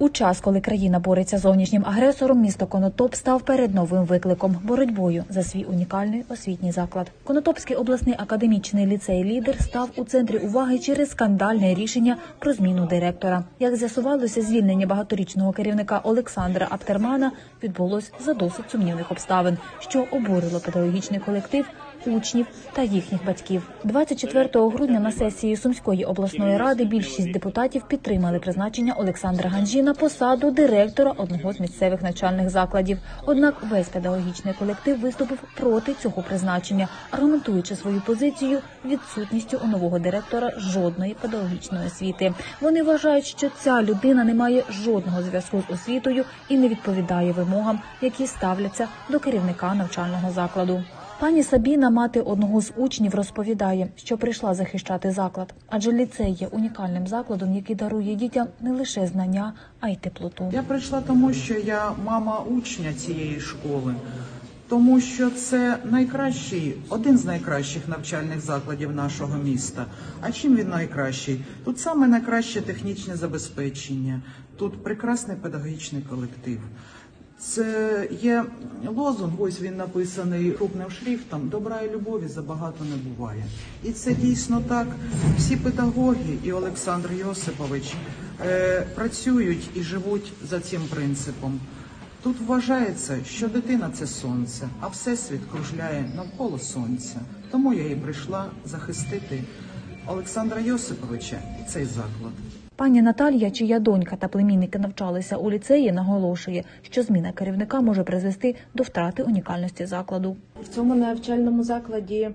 У час, коли країна бореться з зовнішнім агресором, місто Конотоп став перед новим викликом боротьбою за свій унікальний освітній заклад. Конотопський обласний академічний ліцей лідер став у центрі уваги через скандальне рішення про зміну директора. Як з'ясувалося, звільнення багаторічного керівника Олександра Аптермана відбулось за досить сумнівних обставин, що обурило педагогічний колектив. Учнів та їхніх батьків 24 грудня на сесії Сумської обласної ради більшість депутатів підтримали призначення Олександра Ганжі на посаду директора одного з місцевих навчальних закладів. Однак весь педагогічний колектив виступив проти цього призначення, аргументуючи свою позицію відсутністю у нового директора жодної педагогічної освіти. Вони вважають, що ця людина не має жодного зв'язку з освітою і не відповідає вимогам, які ставляться до керівника навчального закладу. Пані Сабіна, мати одного з учнів, розповідає, що прийшла захищати заклад, адже ліцей є унікальним закладом, який дарує дітям не лише знання, а й теплоту. Я прийшла тому, що я мама учня цієї школи, тому що це найкращий, один з найкращих навчальних закладів нашого міста. А чим він найкращий? Тут саме найкраще технічне забезпечення, тут прекрасний педагогічний колектив. Це є лозунг, ось він написаний крупним шрифтом. Добра і любові забагато не буває. І це дійсно так. Всі педагоги і Олександр Йосипович е, працюють і живуть за цим принципом. Тут вважається, що дитина це сонце, а всесвіт кружляє навколо сонця. Тому я і прийшла захистити Олександра Йосиповича і цей заклад. Пані Наталія, чия донька та племінники навчалися у ліцеї, наголошує, що зміна керівника може призвести до втрати унікальності закладу. В цьому навчальному закладі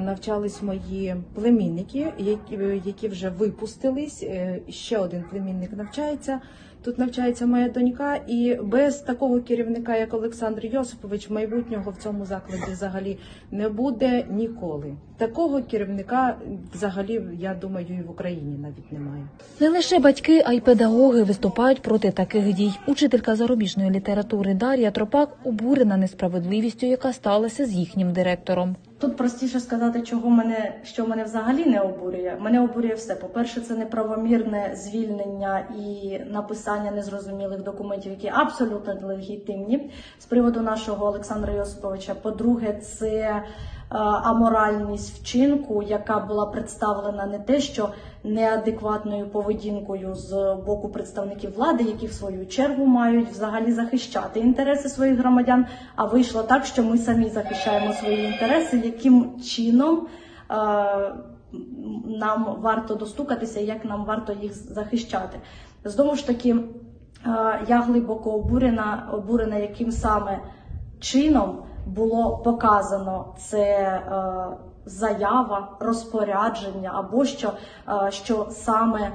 навчались мої племінники, які, які вже випустились. Е, Ще один племінник навчається. Тут навчається моя донька, і без такого керівника, як Олександр Йосипович, майбутнього в цьому закладі взагалі не буде ніколи. Такого керівника взагалі, я думаю, і в Україні навіть немає. Не лише батьки, а й педагоги виступають проти таких дій. Учителька зарубіжної літератури Дар'я Тропак обурена несправедливістю, яка сталася з їхнім директором. Тут простіше сказати, чого мене, що мене взагалі не обурює. Мене обурює все. По-перше, це неправомірне звільнення і написання незрозумілих документів, які абсолютно легітимні з приводу нашого Олександра Йосиповича. По-друге, це аморальність вчинку, яка була представлена не те, що неадекватною поведінкою з боку представників влади, які в свою чергу мають взагалі захищати інтереси своїх громадян. А вийшло так, що ми самі захищаємо свої інтереси, яким чином. е, Нам варто достукатися, як нам варто їх захищати. Знову ж таки, е, я глибоко обурена, обурена, яким саме чином було показано це е, заява, розпорядження, або що, е, що саме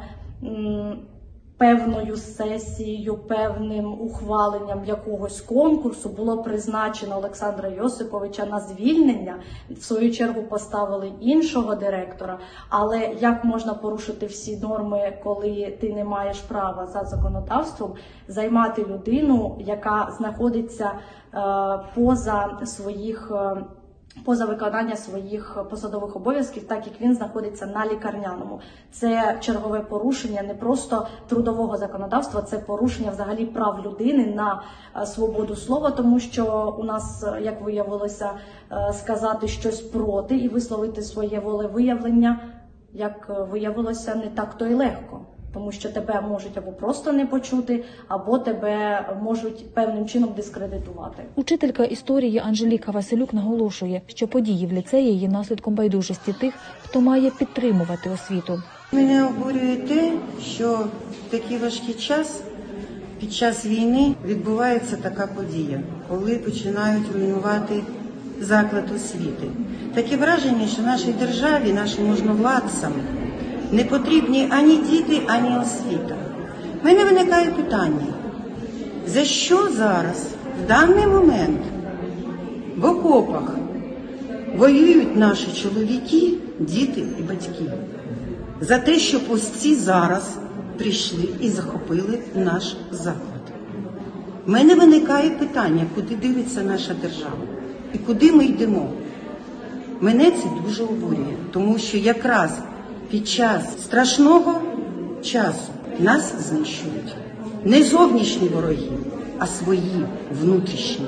певною сесією, певним ухваленням якогось конкурсу було призначено Олександра Йосиповича на звільнення. В свою чергу поставили іншого директора. Але як можна порушити всі норми, коли ти не маєш права за законодавством займати людину, яка знаходиться е, поза своїх. Поза виконання своїх посадових обов'язків, так як він знаходиться на лікарняному, це чергове порушення не просто трудового законодавства, це порушення взагалі прав людини на е, свободу слова, тому що у нас, е, як виявилося, е, сказати щось проти і висловити своє волевиявлення, як виявилося, не так то й легко. Тому що тебе можуть або просто не почути, або тебе можуть певним чином дискредитувати. Учителька історії Анжеліка Василюк наголошує, що події в ліцеї є наслідком байдужості тих, хто має підтримувати освіту. Мене обурює те, що в такий важкий час, під час війни, відбувається така подія, коли починають руйнувати заклад освіти. Таке враження, що нашій державі, нашим можновладцям не потрібні ані діти, ані освіта. У мене виникає питання, за що зараз, в даний момент, в окопах воюють наші чоловіки, діти і батьки? за те, щоб ось ці зараз прийшли і захопили наш заклад. У мене виникає питання, куди дивиться наша держава і куди ми йдемо. Мене це дуже обурює, тому що якраз під час страшного часу, Нас знищують не зовнішні вороги, а свої внутрішні.